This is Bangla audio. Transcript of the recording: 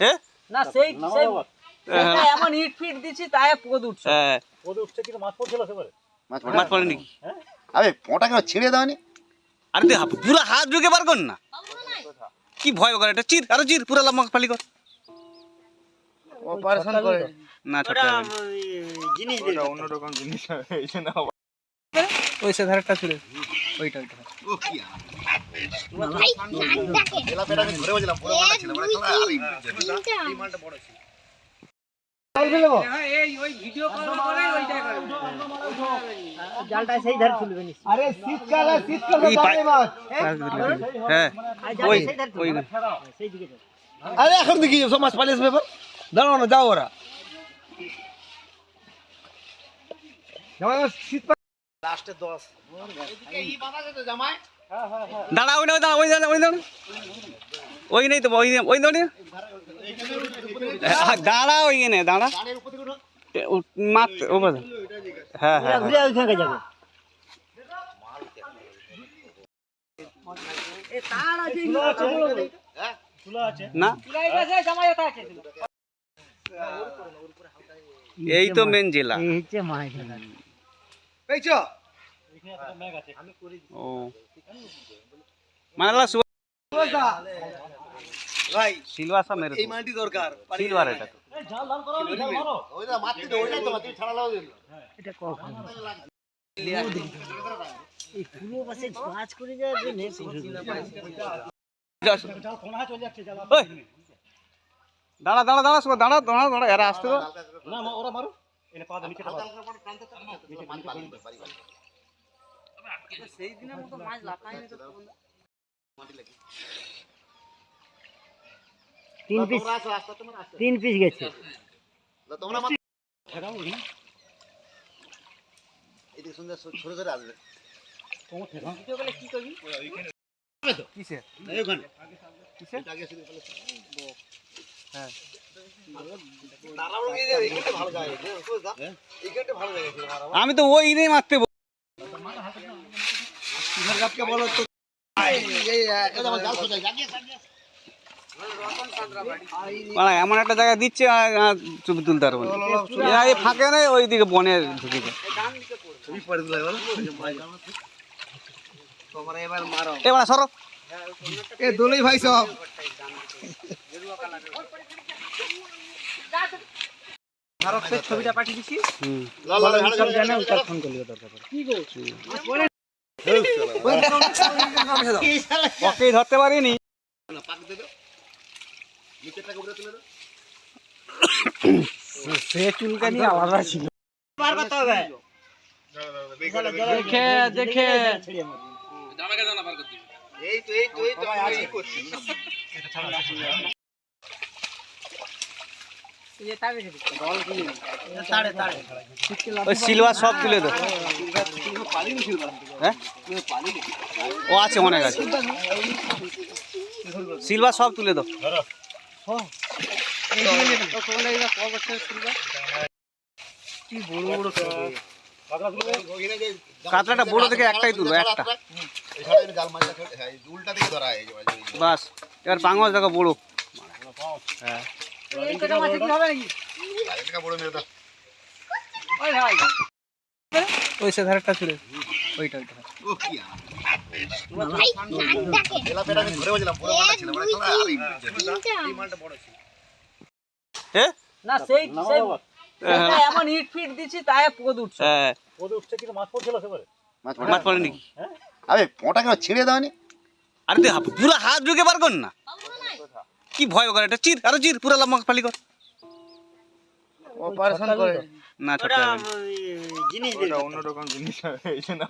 হ্যাঁ? না সেই সেই এমন ইট ফিট দিছি তাই পদ উঠছে। হ্যাঁ। ওদের উঠছে কিন্তু মাছ পড়ছিল সেবারে। মাছ মাছ পড়েনি কি? আরে পোঁটা কেন ছিঁড়ে দাওনি আরে তুই হাত- পুরো হাত ঢুকে বার কর না। কি ভয় করে এটা চির আরও চির পুরো লম্বা ফালি কর। অপারেশন করে। না ছোট জিনিস অন্যরকম জিনিস। এই জন্য ওই সে ধারটা ছিল ওইটা ওইটা। ও কি আরে? এই মালটা বড় ছিল এই ওই ভিডিও কল করে ওইটাই করে জালটা সেই ধারে তুলবে নি এই পাই হ্যাঁ? ওই ওই সেই দিকে যাও। আরে এখন দেখি সব মাছ পালিয়ে আসবে দাঁড়াও না যাও ওরা। শীত লাস্টে 10 এই তো দাঁড়া ওই না ওই দাঁড়া ওই দাঁড়া ওই দাঁড়া ওই নেই তো ওই ওই দাঁড়া দাঁড়া ওই নে দাঁড়া। গাড়ির উপর থেকে উঠো মাত ও হ্যাঁ হ্যাঁ ঘুরে ওইখানে যাবে এ তার আছে হ্যাঁ? না? আছে? এই তো মেন জেলা। এই হচ্ছে মাছ পেয়েছ? ও। মানে লা ভাই সিলভাসা মেরে এই মাটি দরকার। সিলভার এটা তো। ওই না মাটি তো ওইটাই তো মাটি ছাড়া লাও দিল এটা কখন এই পুরো পাশে মাছ করে যাওয়ার জন্য যাস। দাঁড়া দাঁড়া দাঁড়া সবাই দাঁড়া দাঁড়া দাঁড়া এরা আসতে তো না ওরা মারো এনে পা নিচে হালকা হালকা করে টানতে থাকো মাছ পালি পারি পারি সেই দিনের মতো মাছ লাফায়নি তো তিন পিস তিন পিস গেছে তোমরা এদিকে সুন্দর ছোট আসবে হ্যাঁ আমি তো ওই মারতে মানে এমন একটা জায়গা দিচ্ছে ছবি তুলতে পারব ফাঁকে নেই ওই দিকে বনে ঢুকে যায়। এ ভাই সব। ভারতের ছবিটা পাঠিয়ে দিছি। লাল লাল হাড় সব জানে ওটা ফোন করলে দরকার পড়ে কি গো? ওকেই ধরতে পারিনি। পাক দে দাও নিচেরটাকে উপরে তুলে দাও সে চুলকানি আলাদা ছিল দেখে দেখে এই তো এই তো এই তো। এই করছি। ওই সিলভার সব তুলে দাও হ্যাঁ? ও আছে অনেক আছে। সিলভার সব তুলে দাও। কি বড় বড় কাতলাটা বড় থেকে একটাই তুলো একটা। হ্যাঁ। বাস এবার পাঙ্গাস দেখো বড়। হ্যাঁ। এই কটা মাছ কি হবে নাকি? আর বড় মেরে দাও ওই ভাই। ওই সে ধারটা ছিল ওইটা ওইটা। ও কি এলা পেটা আমি ধরে বলছিলাম পুরো মালটা ছিল মানে তোরা আরে এই মালটা বড় ছিল। হ্যাঁ না সেই সেই এমন ইট ফিট দিছি তাই পদ উঠছে। হ্যাঁ ওদের উঠছে কিন্তু মাছ পড়ছিল সেবারে। মাছ মাছ পড়েনি? আরে পোঁটা কেন ছিঁড়ে দাওনি আরে তুই পুরো হাত ঢুকে বার কর না। কি ভয় করে? এটা চির আরও চির পুরা লম্বা ফালি কর। অপারেশন করে। না ছোট জিনিস অন্যরকম জিনিস এই জন্য